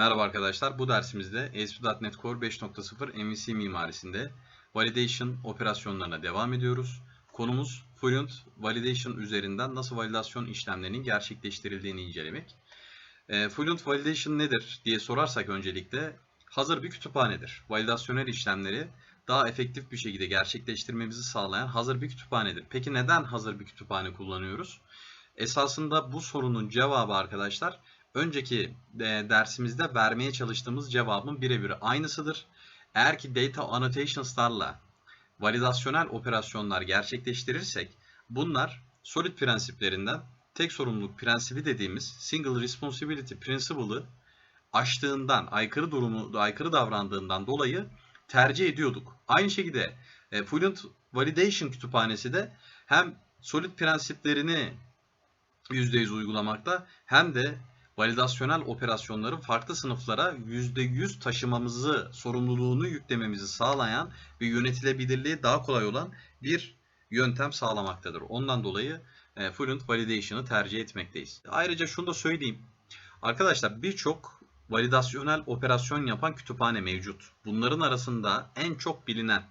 Merhaba arkadaşlar. Bu dersimizde ASP.NET Core 5.0 MVC mimarisinde validation operasyonlarına devam ediyoruz. Konumuz Fluent Validation üzerinden nasıl validasyon işlemlerinin gerçekleştirildiğini incelemek. E, Fluent Validation nedir diye sorarsak öncelikle hazır bir kütüphanedir. Validasyonel işlemleri daha efektif bir şekilde gerçekleştirmemizi sağlayan hazır bir kütüphanedir. Peki neden hazır bir kütüphane kullanıyoruz? Esasında bu sorunun cevabı arkadaşlar önceki e, dersimizde vermeye çalıştığımız cevabın birebir aynısıdır. Eğer ki data annotations'larla validasyonel operasyonlar gerçekleştirirsek bunlar solid prensiplerinden tek sorumluluk prensibi dediğimiz single responsibility principle'ı aştığından, aykırı durumu, aykırı davrandığından dolayı tercih ediyorduk. Aynı şekilde e, Fluent Validation kütüphanesi de hem solid prensiplerini %100 uygulamakta hem de validasyonel operasyonları farklı sınıflara %100 taşımamızı, sorumluluğunu yüklememizi sağlayan ve yönetilebilirliği daha kolay olan bir yöntem sağlamaktadır. Ondan dolayı e, Fluent Validation'ı tercih etmekteyiz. Ayrıca şunu da söyleyeyim. Arkadaşlar birçok validasyonel operasyon yapan kütüphane mevcut. Bunların arasında en çok bilinen,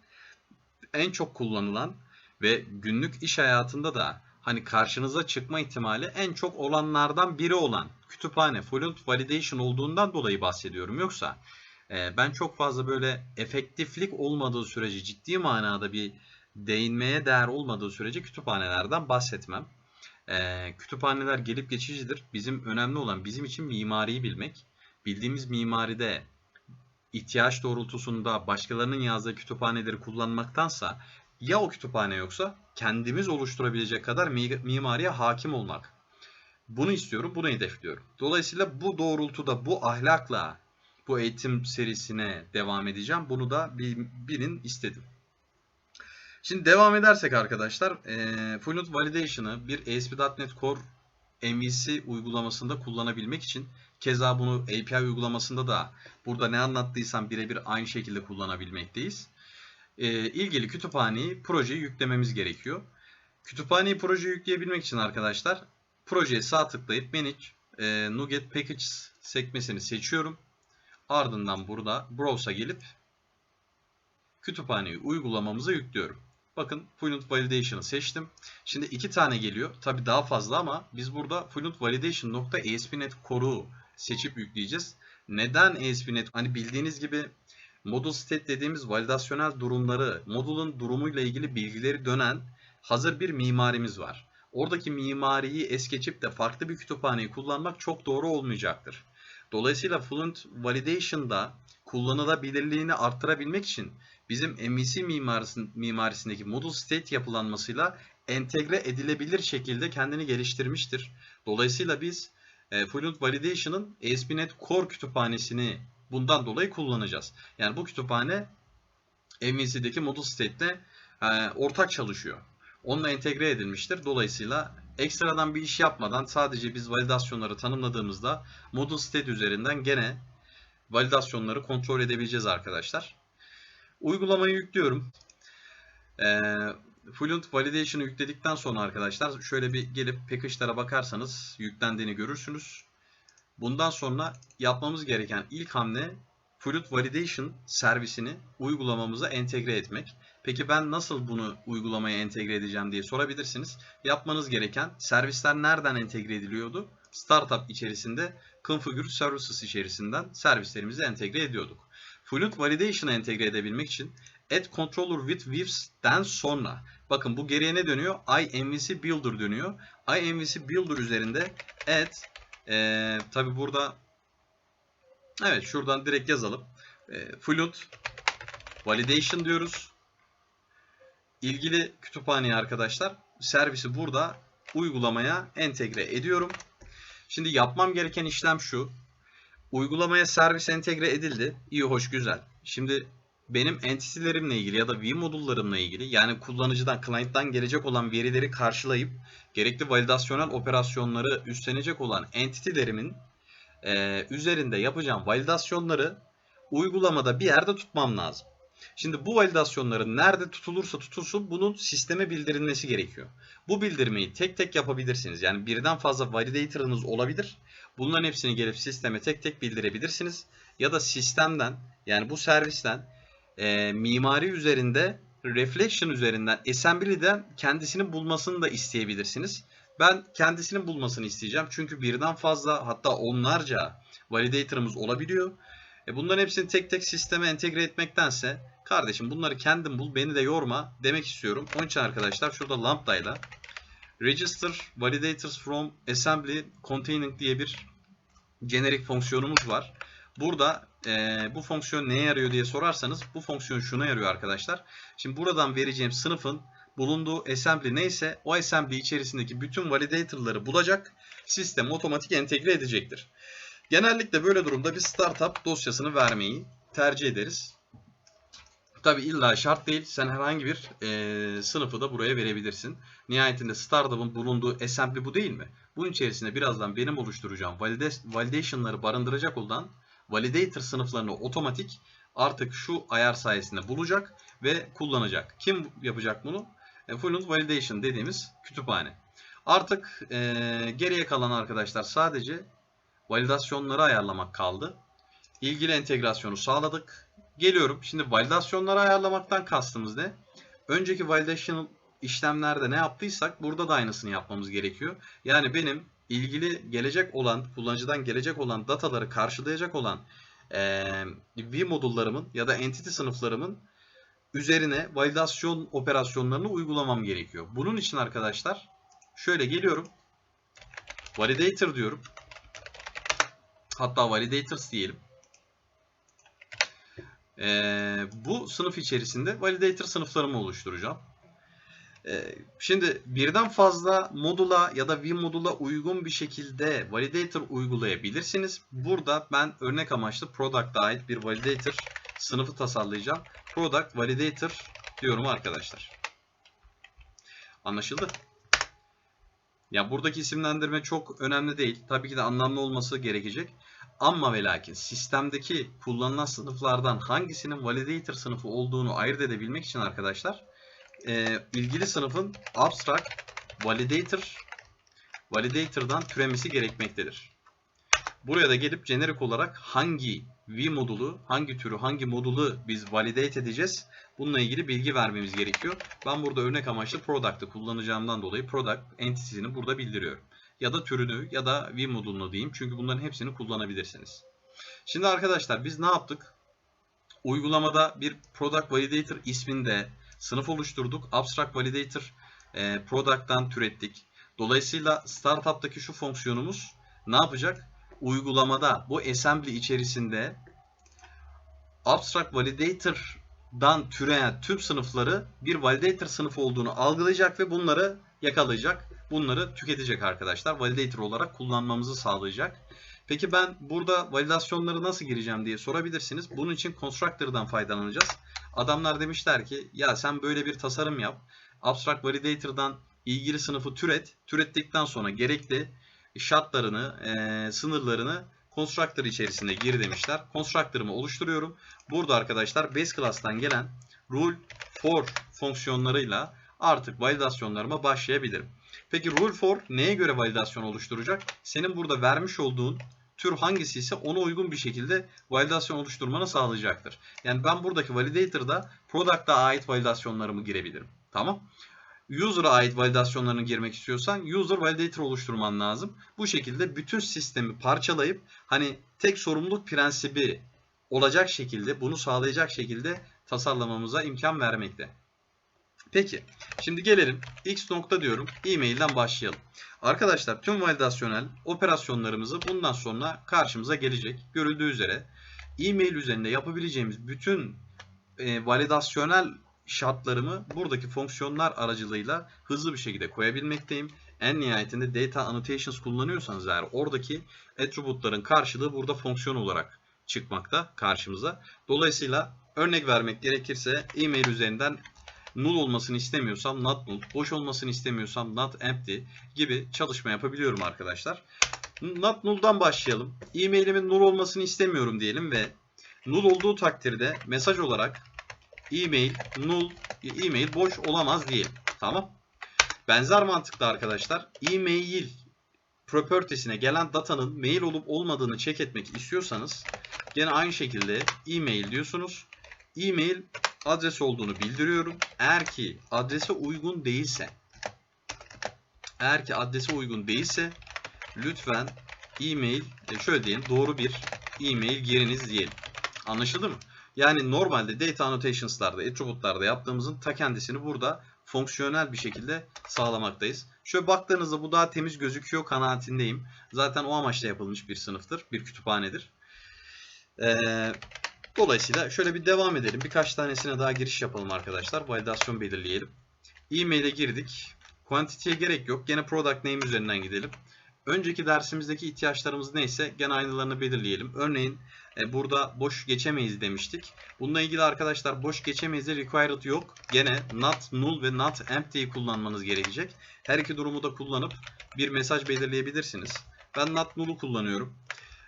en çok kullanılan ve günlük iş hayatında da hani karşınıza çıkma ihtimali en çok olanlardan biri olan kütüphane Fluent Validation olduğundan dolayı bahsediyorum. Yoksa e, ben çok fazla böyle efektiflik olmadığı sürece ciddi manada bir değinmeye değer olmadığı sürece kütüphanelerden bahsetmem. E, kütüphaneler gelip geçicidir. Bizim önemli olan bizim için mimariyi bilmek. Bildiğimiz mimaride ihtiyaç doğrultusunda başkalarının yazdığı kütüphaneleri kullanmaktansa ya o kütüphane yoksa kendimiz oluşturabilecek kadar mimariye hakim olmak. Bunu istiyorum, bunu hedefliyorum. Dolayısıyla bu doğrultuda, bu ahlakla bu eğitim serisine devam edeceğim. Bunu da bilin istedim. Şimdi devam edersek arkadaşlar, e, Fluent Validation'ı bir ASP.NET Core MVC uygulamasında kullanabilmek için keza bunu API uygulamasında da burada ne anlattıysam birebir aynı şekilde kullanabilmekteyiz e, ilgili kütüphaneyi, projeyi yüklememiz gerekiyor. Kütüphaneyi proje yükleyebilmek için arkadaşlar projeye sağ tıklayıp Manage e, Nuget Packages sekmesini seçiyorum. Ardından burada Browse'a gelip kütüphaneyi uygulamamıza yüklüyorum. Bakın Fluent Validation'ı seçtim. Şimdi iki tane geliyor. Tabi daha fazla ama biz burada Fluent Validation.ASP.NET Core'u seçip yükleyeceğiz. Neden ASP.NET? Hani bildiğiniz gibi Model state dediğimiz validasyonel durumları, modulun durumuyla ilgili bilgileri dönen hazır bir mimarimiz var. Oradaki mimariyi es geçip de farklı bir kütüphaneyi kullanmak çok doğru olmayacaktır. Dolayısıyla Fluent Validation'da kullanılabilirliğini arttırabilmek için bizim MVC mimarisindeki model state yapılanmasıyla entegre edilebilir şekilde kendini geliştirmiştir. Dolayısıyla biz e, Fluent Validation'ın ASP.NET Core kütüphanesini bundan dolayı kullanacağız. Yani bu kütüphane MVC'deki model state'le e, ortak çalışıyor. Onunla entegre edilmiştir. Dolayısıyla ekstradan bir iş yapmadan sadece biz validasyonları tanımladığımızda model state üzerinden gene validasyonları kontrol edebileceğiz arkadaşlar. Uygulamayı yüklüyorum. E, Fluent Validation'ı yükledikten sonra arkadaşlar şöyle bir gelip package'lara bakarsanız yüklendiğini görürsünüz. Bundan sonra yapmamız gereken ilk hamle Fluid Validation servisini uygulamamıza entegre etmek. Peki ben nasıl bunu uygulamaya entegre edeceğim diye sorabilirsiniz. Yapmanız gereken servisler nereden entegre ediliyordu? Startup içerisinde Configure Services içerisinden servislerimizi entegre ediyorduk. Fluid Validation'ı entegre edebilmek için Add Controller with Vivs'den sonra bakın bu geriye ne dönüyor? IMVC Builder dönüyor. IMVC Builder üzerinde add ee, Tabi burada evet şuradan direkt yazalım. E, Fluent Validation diyoruz. İlgili kütüphaneye arkadaşlar servisi burada uygulamaya entegre ediyorum. Şimdi yapmam gereken işlem şu. Uygulamaya servis entegre edildi. İyi hoş güzel. Şimdi benim entitilerimle ilgili ya da vModul'larımla ilgili yani kullanıcıdan, client'tan gelecek olan verileri karşılayıp gerekli validasyonel operasyonları üstlenecek olan entitilerimin e, üzerinde yapacağım validasyonları uygulamada bir yerde tutmam lazım. Şimdi bu validasyonların nerede tutulursa tutulsun bunun sisteme bildirilmesi gerekiyor. Bu bildirmeyi tek tek yapabilirsiniz. Yani birden fazla validator'ınız olabilir. Bunların hepsini gelip sisteme tek tek bildirebilirsiniz. Ya da sistemden yani bu servisten e, mimari üzerinde reflection üzerinden assembly'den kendisini bulmasını da isteyebilirsiniz. Ben kendisinin bulmasını isteyeceğim. Çünkü birden fazla hatta onlarca validator'ımız olabiliyor. E bunların hepsini tek tek sisteme entegre etmektense kardeşim bunları kendin bul beni de yorma demek istiyorum. Onun için arkadaşlar şurada lambda ile register validators from assembly containing diye bir generic fonksiyonumuz var. Burada e, bu fonksiyon neye yarıyor diye sorarsanız bu fonksiyon şuna yarıyor arkadaşlar. Şimdi buradan vereceğim sınıfın bulunduğu assembly neyse o assembly içerisindeki bütün validator'ları bulacak. Sistem otomatik entegre edecektir. Genellikle böyle durumda bir startup dosyasını vermeyi tercih ederiz. Tabi illa şart değil. Sen herhangi bir e, sınıfı da buraya verebilirsin. Nihayetinde startup'ın bulunduğu assembly bu değil mi? Bunun içerisinde birazdan benim oluşturacağım validation'ları barındıracak olan validator sınıflarını otomatik artık şu ayar sayesinde bulacak ve kullanacak. Kim yapacak bunu? E, Fluent Validation dediğimiz kütüphane. Artık e, geriye kalan arkadaşlar sadece validasyonları ayarlamak kaldı. İlgili entegrasyonu sağladık. Geliyorum. Şimdi validasyonları ayarlamaktan kastımız ne? Önceki validation işlemlerde ne yaptıysak burada da aynısını yapmamız gerekiyor. Yani benim ilgili gelecek olan, kullanıcıdan gelecek olan dataları karşılayacak olan e, vModul'larımın ya da entity sınıflarımın üzerine validasyon operasyonlarını uygulamam gerekiyor. Bunun için arkadaşlar şöyle geliyorum. Validator diyorum. Hatta validators diyelim. Ee, bu sınıf içerisinde validator sınıflarımı oluşturacağım. Ee, şimdi birden fazla modula ya da vModula uygun bir şekilde validator uygulayabilirsiniz. Burada ben örnek amaçlı product'a ait bir validator sınıfı tasarlayacağım. Product validator diyorum arkadaşlar. Anlaşıldı? Ya buradaki isimlendirme çok önemli değil. Tabii ki de anlamlı olması gerekecek. Ama ve lakin sistemdeki kullanılan sınıflardan hangisinin validator sınıfı olduğunu ayırt edebilmek için arkadaşlar e, ilgili sınıfın abstract validator validator'dan türemesi gerekmektedir. Buraya da gelip generic olarak hangi vModul'u, hangi türü, hangi modulu biz validate edeceğiz bununla ilgili bilgi vermemiz gerekiyor. Ben burada örnek amaçlı product'ı kullanacağımdan dolayı product entity'sini burada bildiriyorum. Ya da türünü ya da vModul'unu diyeyim. Çünkü bunların hepsini kullanabilirsiniz. Şimdi arkadaşlar biz ne yaptık? Uygulamada bir product validator isminde sınıf oluşturduk. Abstract validator e, product'tan türettik. Dolayısıyla startup'taki şu fonksiyonumuz ne yapacak? Uygulamada bu assembly içerisinde abstract validator'dan türeyen tüm sınıfları bir validator sınıfı olduğunu algılayacak ve bunları yakalayacak. Bunları tüketecek arkadaşlar. Validator olarak kullanmamızı sağlayacak. Peki ben burada validasyonları nasıl gireceğim diye sorabilirsiniz. Bunun için Constructor'dan faydalanacağız. Adamlar demişler ki ya sen böyle bir tasarım yap. Abstract Validator'dan ilgili sınıfı türet. Türettikten sonra gerekli şartlarını, e, sınırlarını Constructor içerisinde gir demişler. Constructor'ımı oluşturuyorum. Burada arkadaşlar base class'tan gelen rule for fonksiyonlarıyla artık validasyonlarıma başlayabilirim. Peki rule for neye göre validasyon oluşturacak? Senin burada vermiş olduğun tür hangisi ise ona uygun bir şekilde validasyon oluşturmanı sağlayacaktır. Yani ben buradaki validator'da product'a ait validasyonlarımı girebilirim. Tamam. User'a ait validasyonlarını girmek istiyorsan user validator oluşturman lazım. Bu şekilde bütün sistemi parçalayıp hani tek sorumluluk prensibi olacak şekilde bunu sağlayacak şekilde tasarlamamıza imkan vermekte. Peki şimdi gelelim x nokta diyorum e-mail'den başlayalım. Arkadaşlar tüm validasyonel operasyonlarımızı bundan sonra karşımıza gelecek. Görüldüğü üzere e-mail üzerinde yapabileceğimiz bütün e, validasyonel şartlarımı buradaki fonksiyonlar aracılığıyla hızlı bir şekilde koyabilmekteyim. En nihayetinde data annotations kullanıyorsanız eğer oradaki attribute'ların karşılığı burada fonksiyon olarak çıkmakta karşımıza. Dolayısıyla örnek vermek gerekirse e-mail üzerinden null olmasını istemiyorsam not null, boş olmasını istemiyorsam not empty gibi çalışma yapabiliyorum arkadaşlar. Not null'dan başlayalım. E-mailimin null olmasını istemiyorum diyelim ve null olduğu takdirde mesaj olarak e-mail null, e-mail boş olamaz diyelim. Tamam. Benzer mantıkla arkadaşlar e-mail properties'ine gelen datanın mail olup olmadığını check etmek istiyorsanız gene aynı şekilde e-mail diyorsunuz. E-mail adres olduğunu bildiriyorum. Eğer ki adrese uygun değilse eğer ki adrese uygun değilse lütfen e-mail e, şöyle diyelim doğru bir e-mail giriniz diyelim. Anlaşıldı mı? Yani normalde data annotations'larda, attribute'larda yaptığımızın ta kendisini burada fonksiyonel bir şekilde sağlamaktayız. Şöyle baktığınızda bu daha temiz gözüküyor kanaatindeyim. Zaten o amaçla yapılmış bir sınıftır, bir kütüphanedir. Ee, dolayısıyla şöyle bir devam edelim. Birkaç tanesine daha giriş yapalım arkadaşlar. Validasyon belirleyelim. E-mail'e girdik. Quantity'ye gerek yok. Gene product name üzerinden gidelim. Önceki dersimizdeki ihtiyaçlarımız neyse gene aynılarını belirleyelim. Örneğin burada boş geçemeyiz demiştik. Bununla ilgili arkadaşlar boş geçemeyiz'e required yok. Gene not null ve not empty'yi kullanmanız gerekecek. Her iki durumu da kullanıp bir mesaj belirleyebilirsiniz. Ben not null'u kullanıyorum.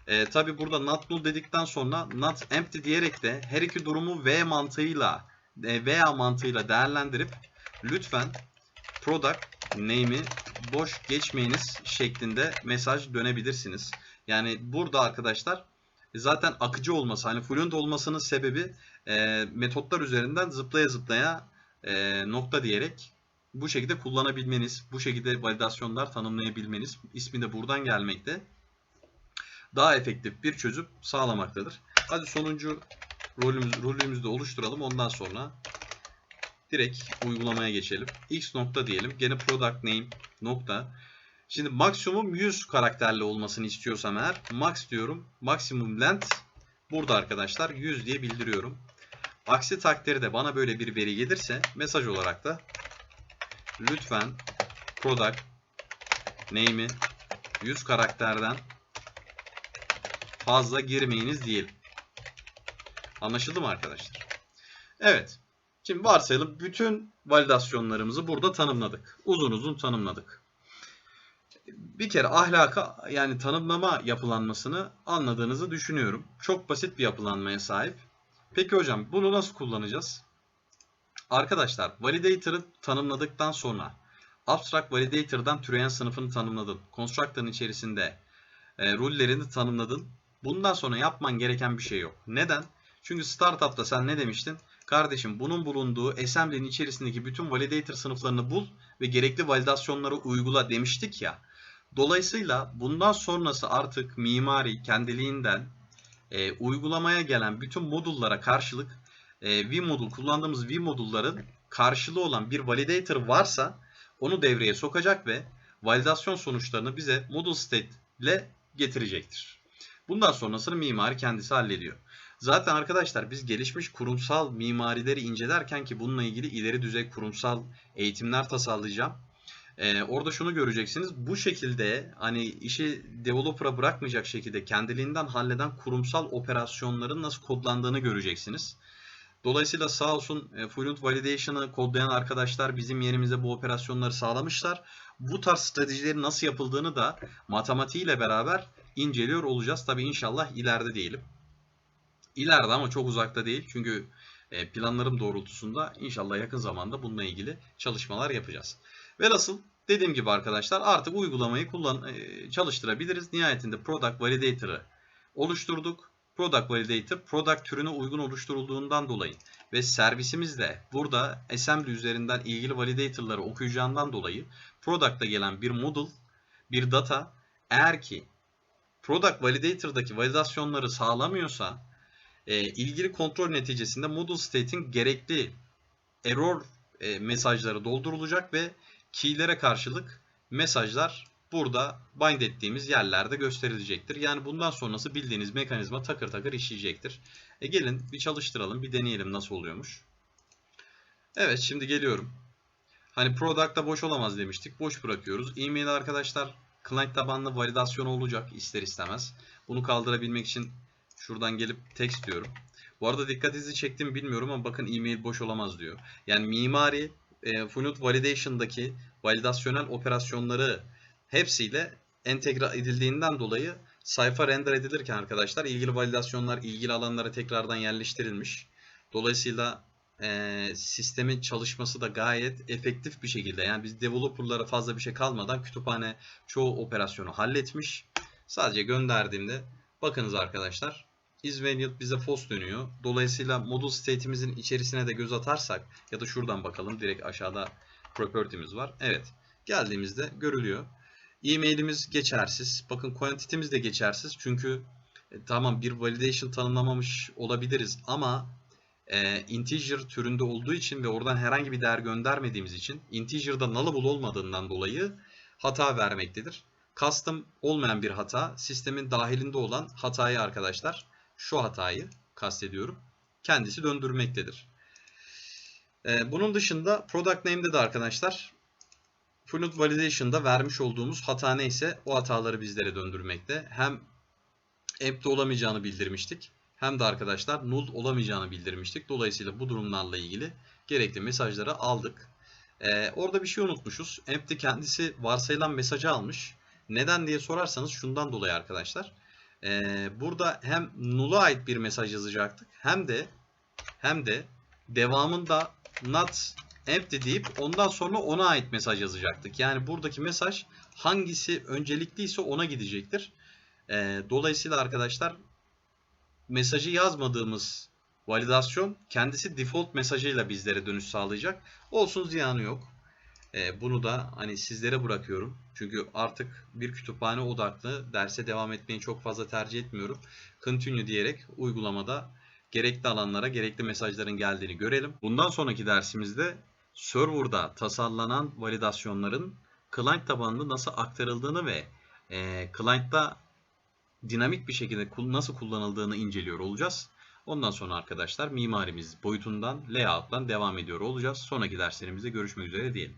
E, Tabi burada not null dedikten sonra not empty diyerek de her iki durumu v mantığıyla e, veya mantığıyla değerlendirip lütfen product name'i boş geçmeyiniz şeklinde mesaj dönebilirsiniz. Yani burada arkadaşlar zaten akıcı olması hani fluent olmasının sebebi e, metotlar üzerinden zıplaya zıplaya e, nokta diyerek bu şekilde kullanabilmeniz, bu şekilde validasyonlar tanımlayabilmeniz ismi de buradan gelmekte. Daha efektif bir çözüm sağlamaktadır. Hadi sonuncu rolümüz, rolümüzü de oluşturalım. Ondan sonra direkt uygulamaya geçelim. X nokta diyelim. Gene product name nokta. Şimdi maksimum 100 karakterli olmasını istiyorsam eğer max diyorum. Maksimum length burada arkadaşlar 100 diye bildiriyorum. Aksi takdirde bana böyle bir veri gelirse mesaj olarak da lütfen product name'i 100 karakterden fazla girmeyiniz diyelim. Anlaşıldı mı arkadaşlar? Evet. Şimdi varsayalım bütün validasyonlarımızı burada tanımladık. Uzun uzun tanımladık. Bir kere ahlaka yani tanımlama yapılanmasını anladığınızı düşünüyorum. Çok basit bir yapılanmaya sahip. Peki hocam bunu nasıl kullanacağız? Arkadaşlar validator'ı tanımladıktan sonra abstract validator'dan türeyen sınıfını tanımladın. Constructor'ın içerisinde e, rule'lerini tanımladın. Bundan sonra yapman gereken bir şey yok. Neden? Çünkü startup'ta sen ne demiştin? Kardeşim bunun bulunduğu assembly'nin içerisindeki bütün validator sınıflarını bul ve gerekli validasyonları uygula demiştik ya. Dolayısıyla bundan sonrası artık mimari kendiliğinden e, uygulamaya gelen bütün modullara karşılık e, vModul kullandığımız vModul'ların karşılığı olan bir validator varsa onu devreye sokacak ve validasyon sonuçlarını bize model state ile getirecektir. Bundan sonrasını mimari kendisi hallediyor. Zaten arkadaşlar biz gelişmiş kurumsal mimarileri incelerken ki bununla ilgili ileri düzey kurumsal eğitimler tasarlayacağım. Ee, orada şunu göreceksiniz. Bu şekilde hani işi developer'a bırakmayacak şekilde kendiliğinden halleden kurumsal operasyonların nasıl kodlandığını göreceksiniz. Dolayısıyla sağ olsun e, Fluent Validation'ı kodlayan arkadaşlar bizim yerimize bu operasyonları sağlamışlar. Bu tarz stratejilerin nasıl yapıldığını da matematiğiyle beraber inceliyor olacağız. Tabi inşallah ileride diyelim. İleride ama çok uzakta değil. Çünkü e, planlarım doğrultusunda inşallah yakın zamanda bununla ilgili çalışmalar yapacağız. Velhasıl dediğim gibi arkadaşlar artık uygulamayı kullan e, çalıştırabiliriz. Nihayetinde Product Validator'ı oluşturduk. Product Validator product türüne uygun oluşturulduğundan dolayı ve servisimiz de burada assembly üzerinden ilgili validator'ları okuyacağından dolayı product'ta gelen bir model, bir data eğer ki product validator'daki validasyonları sağlamıyorsa e, ilgili kontrol neticesinde model state'in gerekli error e, mesajları doldurulacak ve key'lere karşılık mesajlar burada bind ettiğimiz yerlerde gösterilecektir. Yani bundan sonrası bildiğiniz mekanizma takır takır işleyecektir. E gelin bir çalıştıralım, bir deneyelim nasıl oluyormuş. Evet şimdi geliyorum. Hani product'ta boş olamaz demiştik. Boş bırakıyoruz. E-mail arkadaşlar client tabanlı validasyon olacak ister istemez. Bunu kaldırabilmek için şuradan gelip text diyorum. Bu arada dikkatinizi çektim bilmiyorum ama bakın e-mail boş olamaz diyor. Yani mimari e, Fluent Validation'daki validasyonel operasyonları hepsiyle entegre edildiğinden dolayı sayfa render edilirken arkadaşlar ilgili validasyonlar ilgili alanlara tekrardan yerleştirilmiş. Dolayısıyla e, sistemin çalışması da gayet efektif bir şekilde. Yani biz developerlara fazla bir şey kalmadan kütüphane çoğu operasyonu halletmiş. Sadece gönderdiğimde bakınız arkadaşlar isValid bize false dönüyor. Dolayısıyla model state'imizin içerisine de göz atarsak ya da şuradan bakalım direkt aşağıda property'miz var. Evet geldiğimizde görülüyor. E-mailimiz geçersiz. Bakın quantity'miz de geçersiz. Çünkü e, tamam bir validation tanımlamamış olabiliriz ama e, integer türünde olduğu için ve oradan herhangi bir değer göndermediğimiz için integer'da nullable olmadığından dolayı hata vermektedir. Custom olmayan bir hata, sistemin dahilinde olan hatayı arkadaşlar, şu hatayı kastediyorum, kendisi döndürmektedir. E, bunun dışında product name'de de arkadaşlar Fluent Validation'da vermiş olduğumuz hata neyse o hataları bizlere döndürmekte. Hem empty olamayacağını bildirmiştik. Hem de arkadaşlar null olamayacağını bildirmiştik. Dolayısıyla bu durumlarla ilgili gerekli mesajları aldık. Ee, orada bir şey unutmuşuz. Empty kendisi varsayılan mesajı almış. Neden diye sorarsanız şundan dolayı arkadaşlar. Ee, burada hem null'a ait bir mesaj yazacaktık. Hem de hem de devamında not empty deyip ondan sonra ona ait mesaj yazacaktık. Yani buradaki mesaj hangisi öncelikliyse ona gidecektir. Ee, dolayısıyla arkadaşlar mesajı yazmadığımız validasyon kendisi default mesajıyla bizlere dönüş sağlayacak. Olsun ziyanı yok. Ee, bunu da hani sizlere bırakıyorum. Çünkü artık bir kütüphane odaklı derse devam etmeyi çok fazla tercih etmiyorum. Continue diyerek uygulamada gerekli alanlara gerekli mesajların geldiğini görelim. Bundan sonraki dersimizde serverda tasarlanan validasyonların client tabanında nasıl aktarıldığını ve e, client'ta dinamik bir şekilde nasıl kullanıldığını inceliyor olacağız. Ondan sonra arkadaşlar mimarimiz boyutundan, layout'tan devam ediyor olacağız. Sonraki derslerimizde görüşmek üzere diyelim.